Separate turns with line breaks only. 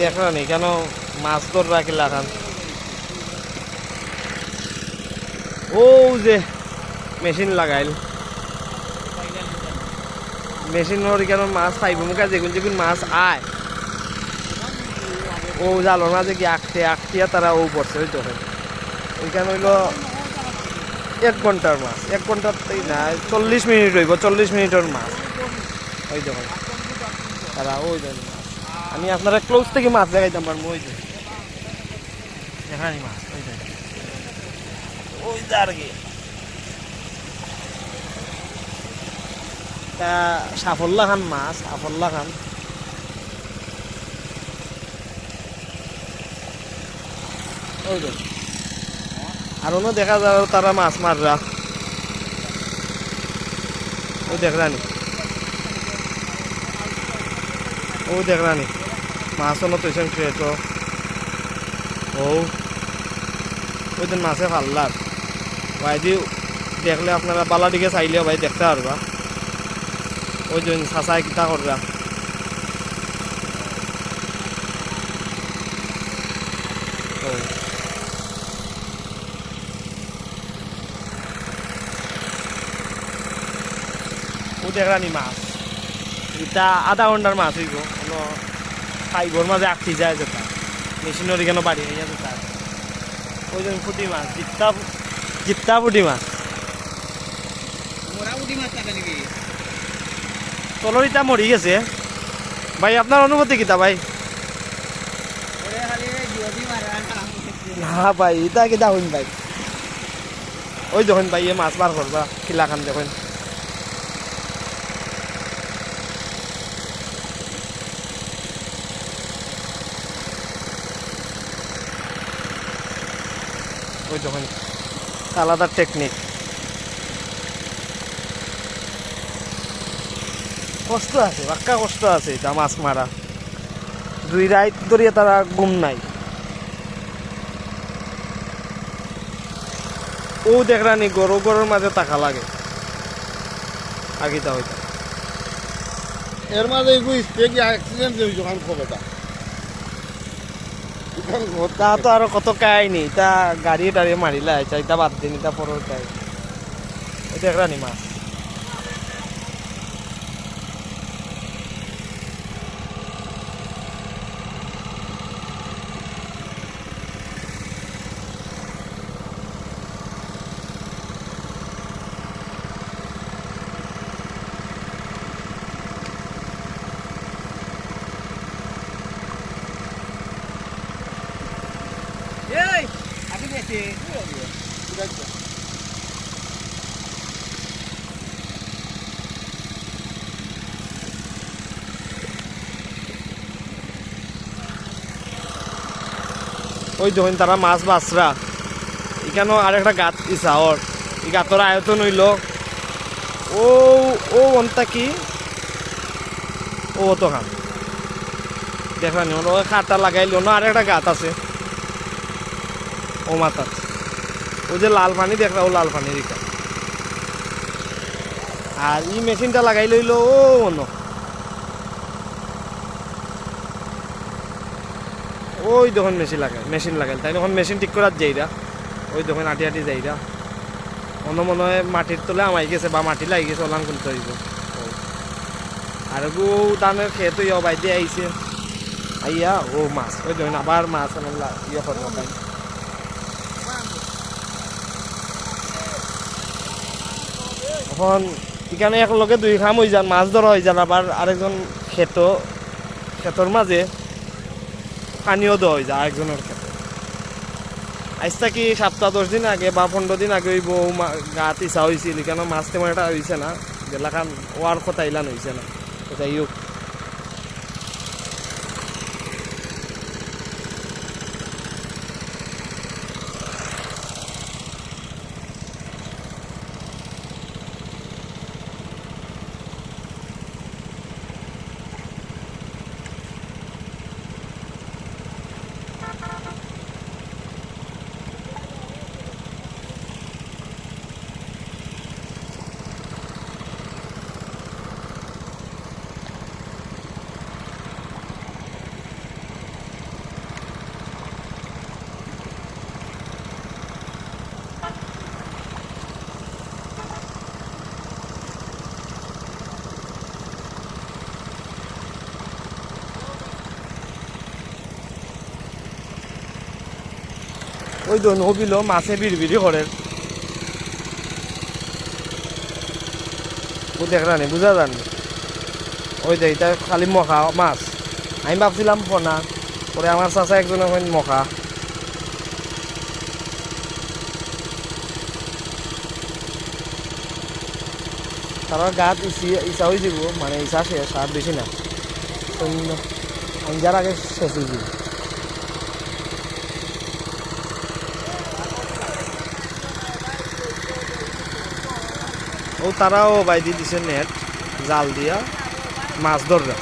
দেখলাম কেন মাছ ধর রাখি লাগান ও যে মেশিন লাগাইল। মেশিন কেন মাছ পাইব মুখা যেগুন যেগুন মাছ আয়, ও জালো না যে কি আঁকতে আঁকতিয়া তারা ও পড়ছে ওই তো। ওইখানে হইল এক ঘণ্টার মাছ, এক ঘণ্টার না, চল্লিশ মিনিট হইব, চল্লিশ মিনিটের মাছ। ওই দেখুন তারা ওই দেখুন আমি আপনারা ক্লোজ থেকে মাছ দেখাইতাম পারব ওই যে। এখানে মাছ ওই দেখুন ওই যে আর কি। তা সাফল্লা খান মাছ সাফল্লা খান। ওই দেখুন আর অন্য দেখা যায় তারা মাছ মাররা। ও দেখরানি ও দেখরানি মাছ অন্য তৈছেন ক্রেটো ও ওই দিন মাছে ফাল্লার ভাই দি দেখলে আপনারা বালাডিকে চাইলেও ভাই দেখতে পারবা ওই দিন চাচাই কিতা কররা ও ও মাছ। এটা আধা ঘণ্টার মাছ হইব ফাইবর মাঝে আঁকতি যায় যেটা মেশিনের কেন বাড়ি হইয়া যেটা ওই জন্য ফুটি মাছ জিপ্তা জিপ্তা ফুটি মাছ।
মোটামুটি মাছ থাকে নাকি?
তলর মরি গেছে। ভাই আপনার অনুভূতি কিতা ভাই? না ভাই ইটা কিতা হইন ভাই? ওই দেখুন ভাই এ মাছ বার করবা খিলা খান দেখুন। ওই দেখুন আলাদা টেকনিক কষ্ট আছে, বাক্কা কষ্ট আছে এটা মাছ মারা। দুই রাত ধরিয়া তারা ঘুম নাই। ও দেখরানি গরু গরুর মাঝে টাকা লাগে। আগিতা হইতা।
এর মাঝে এগু স্টেক অ্যাক্সিডেন্ট হয়েছে ওখান খবর
তা তো আরও কত কাহিনি। তা গাড়ি টাড়ি মারিলা চাইতা বাদ দিন তা পরের কাই ও দেখরানি মাছ।
এই আপনি গেছে
ওই যখন তারা মাছ বাছরা। এখানেও আরেকটা গাত ইসা ওর এই গাতর আয়তন হইল ও ও অন্তা কি? ও তো খান দেখানি ওর খাটা লাগাইল না আরেকটা গাত আছে। ও মাথাত ও যে লাল পানি দেখরা ও লাল পানি রিকা আর ই মেশিনটা লাগাই লইল, ও অন্য ওই দেখুন মেশিন লাগাই মেশিন লাগাই। তাই তখন মেশিন ঠিক করার যাইরা। ওই দেখুন আটি আটি যাইরা। অন্য মনে হয় মাটির তলে আমাই গেছে, বা মাটি লাগি গেছে, ওলান করতে হইব। আর গু দানের খেত ইয়ে বাই দিয়ে আইছে। আইয়া, ও মাছ, ওই দেখুন আবার মাছ আমার ইয়ে করব এখন এখানে একলগে দুই খাম হয়ে যান, মাছ ধরা হয়ে যান, আবার আরেকজন খেত খেতর মাঝে পানিও দেওয়া হয়ে যায় আরেকজনের খেত আজ থাকি সপ্তাহ দশ দিন আগে বা পনেরো দিন আগে ওই বউ গাত ইচ্ছা হয়েছিল কেন মাছ তেমন একটা হয়েছে না, গেলাখান ওয়ার কথা ইলান হয়েছে না। তো ওই তো নবিল মাছে বিড় বিড়ি করে। ও দেখ রানি বুঝা জানি ওই দেখ এটা খালি মখা মাছ। আমি ভাবছিলাম ফোনা পরে আমার চাচা একজন এখন মখা। তারা গাত ইসি হয়ে যাব মানে ইসা শেষ আর বেশি না শূন্য আঞ্জার আগে শেষ হয়ে যাব। ও তারাও বাইদি দিছে নেট জাল দিয়া মাছ ধরবে।